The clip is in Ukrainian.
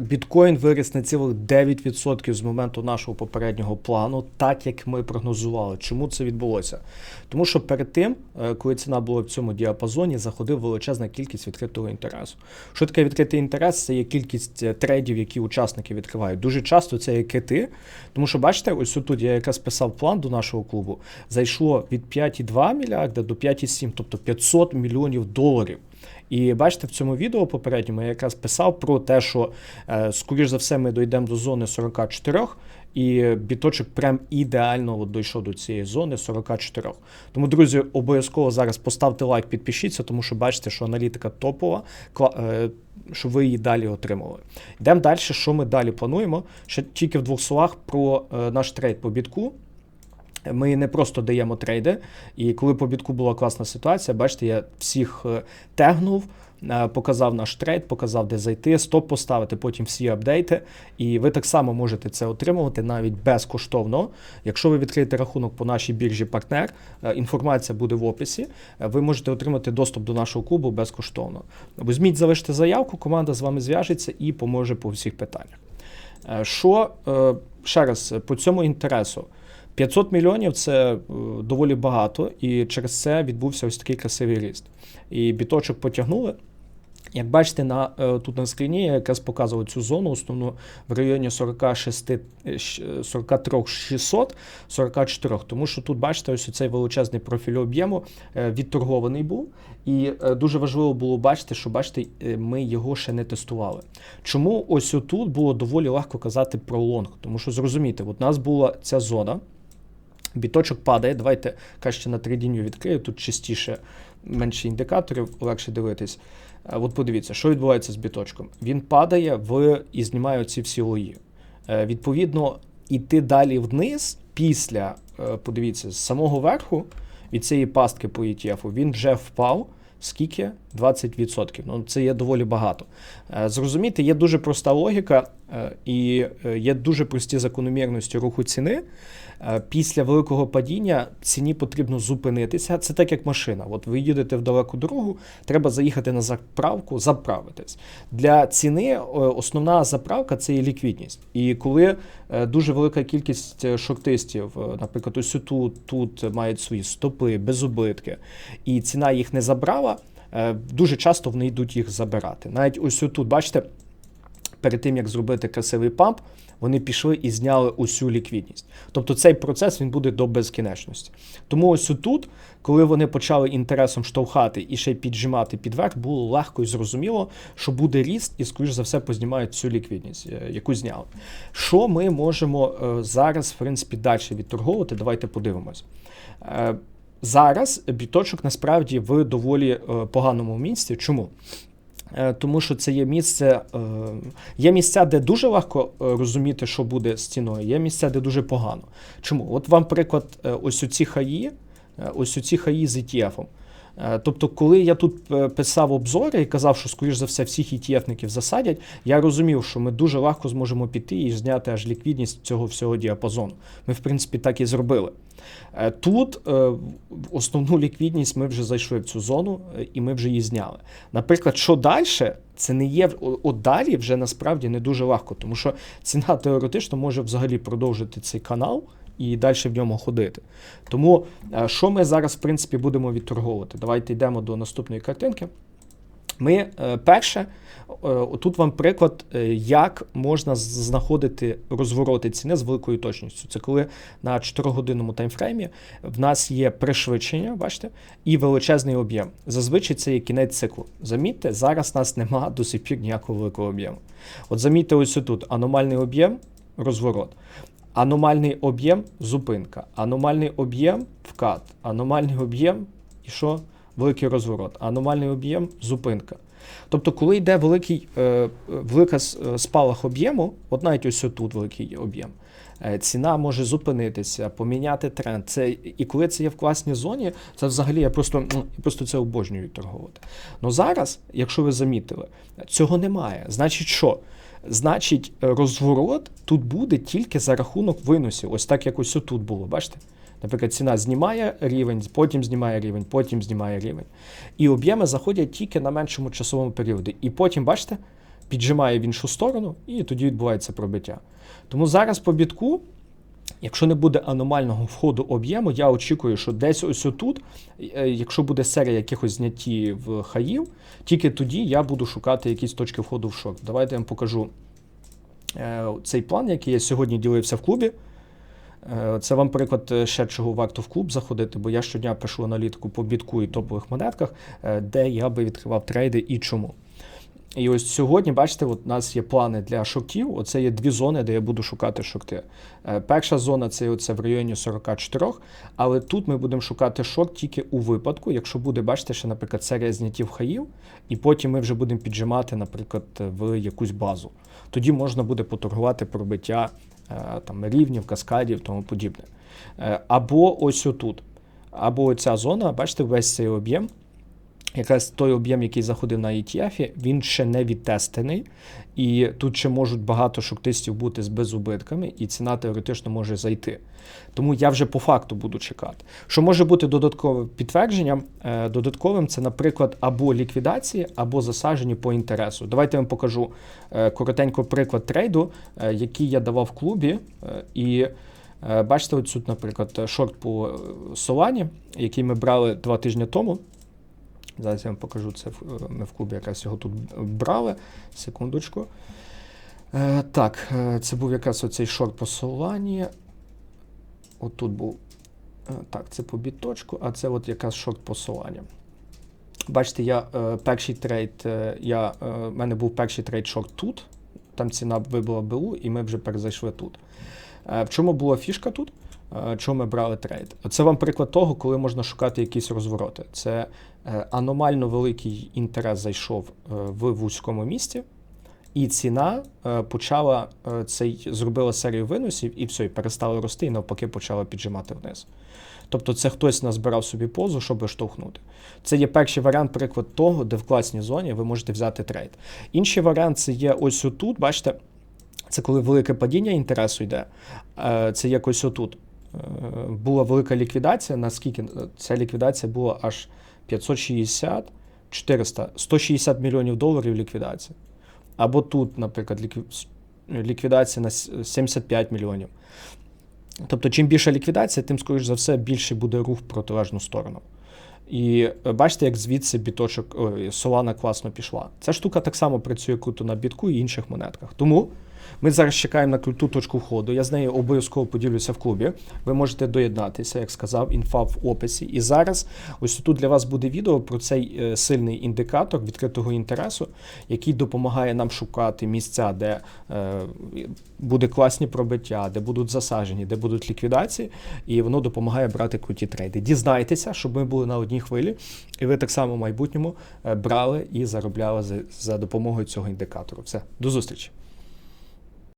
Біткоін виріс на цілих 9% з моменту нашого попереднього плану, так як ми прогнозували. Чому це відбулося? Тому що перед тим, е, коли ціна була в цьому діапазоні, заходив величезна кількість відкритого інтересу. Що таке відкритий інтерес? Це є кількість е, трейдів, які учасники відкривають. Дуже часто це є кити, тому що бачите, ось тут я якраз писав план до нашого клубу. Зайшло від 5,2 мільярда до 5,7, тобто 500 мільйонів доларів. І бачите, в цьому відео попередньому я якраз писав про те, що е, скоріш за все ми дійдемо до зони 44, і біточок прям ідеально от дійшов до цієї зони 44. Тому, друзі, обов'язково зараз поставте лайк, підпишіться, тому що бачите, що аналітика топова, е, щоб ви її далі отримали. Йдемо далі, що ми далі плануємо. Ще тільки в двох словах про е, наш трейд по бітку. Ми не просто даємо трейди, і коли по бітку була класна ситуація, бачите, я всіх е, тегнув, е, показав наш трейд, показав, де зайти, стоп поставити, потім всі апдейти. І ви так само можете це отримувати навіть безкоштовно. Якщо ви відкриєте рахунок по нашій біржі партнер, е, інформація буде в описі. Ви можете отримати доступ до нашого клубу безкоштовно. Візьміть, залиште заявку, команда з вами зв'яжеться і поможе по всіх питаннях. Що ще раз по цьому інтересу? 500 мільйонів це е, доволі багато, і через це відбувся ось такий красивий ріст. І біточок потягнули. Як бачите, на, е, тут на скріні я якраз показував цю зону основну в районі 46, е, 43 600, 44, тому що тут, бачите, ось цей величезний профіль об'єму е, відторгований був. І дуже важливо було бачити, що бачите, ми його ще не тестували. Чому ось тут було доволі легко казати про лонг? Тому що зрозумійте, от у нас була ця зона, біточок падає. Давайте краще на трейдінню відкрию. Тут частіше менше індикаторів, легше дивитись. Е, От подивіться, що відбувається з біточком. Він падає в і знімає ці всі лої. Е, Відповідно, іти далі вниз після, е, подивіться, з самого верху від цієї пастки по ETF він вже впав. Скільки? 20%. Ну, це є доволі багато. Зрозуміти, є дуже проста логіка і е, є дуже прості закономірності руху ціни. Е, Після великого падіння ціні потрібно зупинитися. Це так, як машина. От ви їдете в далеку дорогу, треба заїхати на заправку, заправитись. Для ціни е, основна заправка це є ліквідність. І коли е, дуже велика кількість е, шортистів, е, наприклад, ось тут, тут мають свої стопи, безубитки, і ціна їх не забрала, е, дуже часто вони йдуть їх забирати. Навіть ось тут, бачите, перед тим як зробити красивий памп, вони пішли і зняли усю ліквідність. Тобто цей процес він буде до безкінечності. Тому ось тут, коли вони почали інтересом штовхати і ще й піджимати підверх, було легко і зрозуміло, що буде ріст, і, скоріш за все, познімають всю ліквідність, е, яку зняли. Що ми можемо е, зараз, в принципі, далі відторговувати? Давайте подивимось. Е, Зараз біточок насправді в доволі поганому місці. Чому? Е, Тому що це є місце, е, є місця, де дуже легко е, розуміти, що буде з ціною, є місця, де дуже погано. Чому? От вам приклад, ось у ці хаї, ось у ці хаї з ETF-ом. Е, Тобто, коли я тут е, писав обзори і казав, що, скоріш за все, всіх ETF-ників засадять, я розумів, що ми дуже легко зможемо піти і зняти аж ліквідність цього всього діапазону. Ми, в принципі, так і зробили. Е, Тут основну ліквідність ми вже зайшли в цю зону і ми вже її зняли. Наприклад, що далі, це не є от далі вже насправді не дуже легко, тому що ціна теоретично може взагалі продовжити цей канал і далі в ньому ходити. Тому е, що ми зараз, в принципі, будемо відторговувати? Давайте йдемо до наступної картинки. Ми е, перше, е, тут вам приклад, як можна знаходити розвороти ціни з великою точністю. Це коли на 4-годинному таймфреймі в нас є пришвидшення, бачите, і величезний об'єм. Зазвичай це є кінець циклу. Замітьте, зараз нас немає до сих пір ніякого великого об'єму. От замітьте ось тут аномальний об'єм, розворот. Аномальний об'єм зупинка, аномальний об'єм вкат, аномальний об'єм і що? Великий розворот, аномальний об'єм зупинка. Тобто, коли йде великий, е, велика е, спалах об'єму, от навіть ось тут великий об'єм, е, ціна може зупинитися, поміняти тренд. Це, і коли це є в класній зоні, це взагалі я просто, просто це обожнюю торгувати. Ну зараз, якщо ви замітили, цього немає. Значить, що? Значить, розворот тут буде тільки за рахунок виносів. Ось так як ось тут було, бачите? Наприклад, ціна знімає рівень, потім знімає рівень, потім знімає рівень. І об'єми заходять тільки на меншому часовому періоді. І потім, бачите, піджимає в іншу сторону, і тоді відбувається пробиття. Тому зараз по бітку, якщо не буде аномального входу об'єму, я очікую, що десь ось отут, е, якщо буде серія якихось зняттів хаїв, тільки тоді я буду шукати якісь точки входу в шорт. Давайте я вам покажу е, цей план, який я сьогодні ділився в клубі. Е, Це вам приклад ще чого варто в клуб заходити, бо я щодня пишу аналітику по бітку і топових монетках, де я би відкривав трейди і чому. І ось сьогодні, бачите, от у нас є плани для шортів. Оце є дві зони, де я буду шукати шорти. Е, Перша зона це оце в районі 44, але тут ми будемо шукати шорт тільки у випадку, якщо буде, бачите, ще, наприклад, серія зняттів хаїв, і потім ми вже будемо піджимати, наприклад, в якусь базу. Тоді можна буде поторгувати пробиття е, там, рівнів, каскадів тому подібне. Е, Або ось отут. Або оця зона, бачите, весь цей об'єм. Якраз той об'єм, який заходив на ETF, він ще не відтестений, і тут ще можуть багато шортистів бути з безубитками, і ціна теоретично може зайти. Тому я вже по факту буду чекати. Що може бути додатковим підтвердженням? Е, Додатковим це, наприклад, або ліквідації, або засаджені по інтересу. Давайте я вам покажу е, коротенько приклад трейду, е, який я давав в клубі. І бачите, ось тут, наприклад, шорт по Солані, який ми брали два тижні тому. Зараз я вам покажу це. в- Ми в клубі якраз його тут брали. Секундочку. Е, так, е, це був якраз оцей шорт по Солані. Отут був. е, Так, це по біточку, а це от якраз шорт по Солані. Бачите, я е, перший трейд, е, я, е, в мене був перший трейд шорт тут. Там ціна вибила БУ, і ми вже перезайшли тут. Е, в чому була фішка тут? Е, Чому ми брали трейд? Це вам приклад того, коли можна шукати якісь розвороти. Це е, аномально великий інтерес зайшов е, в вузькому місті, і ціна почала цей зробила серію виносів, і все, і перестала рости, і навпаки почала піджимати вниз. Тобто це хтось назбирав собі позу, щоб штовхнути. Це є перший варіант, приклад того, де в класній зоні ви можете взяти трейд. Інший варіант це є ось отут, бачите, це коли велике падіння інтересу йде. Це якось отут. Е, Була велика ліквідація. Наскільки ця ліквідація була аж 560, 400, 160 мільйонів доларів ліквідація. Або тут, наприклад, ліквідація на 75 мільйонів. Тобто, чим більша ліквідація, тим, скоріш за все, більший буде рух в протилежну сторону. І е, бачите, як звідси біточок, Solana класно пішла. Ця штука так само працює круто на бітку і інших монетках. Тому ми зараз чекаємо на круту точку входу. Я з нею обов'язково поділюся в клубі. Ви можете доєднатися, як сказав, інфа в описі. І зараз ось тут для вас буде відео про цей е, сильний індикатор відкритого інтересу, який допомагає нам шукати місця, де е, буде класні пробиття, де будуть засаджені, де будуть ліквідації, і воно допомагає брати круті трейди. Дізнайтеся, щоб ми були на одній хвилі, і ви так само в майбутньому е, брали і заробляли за, за допомогою цього індикатору. Все, до зустрічі.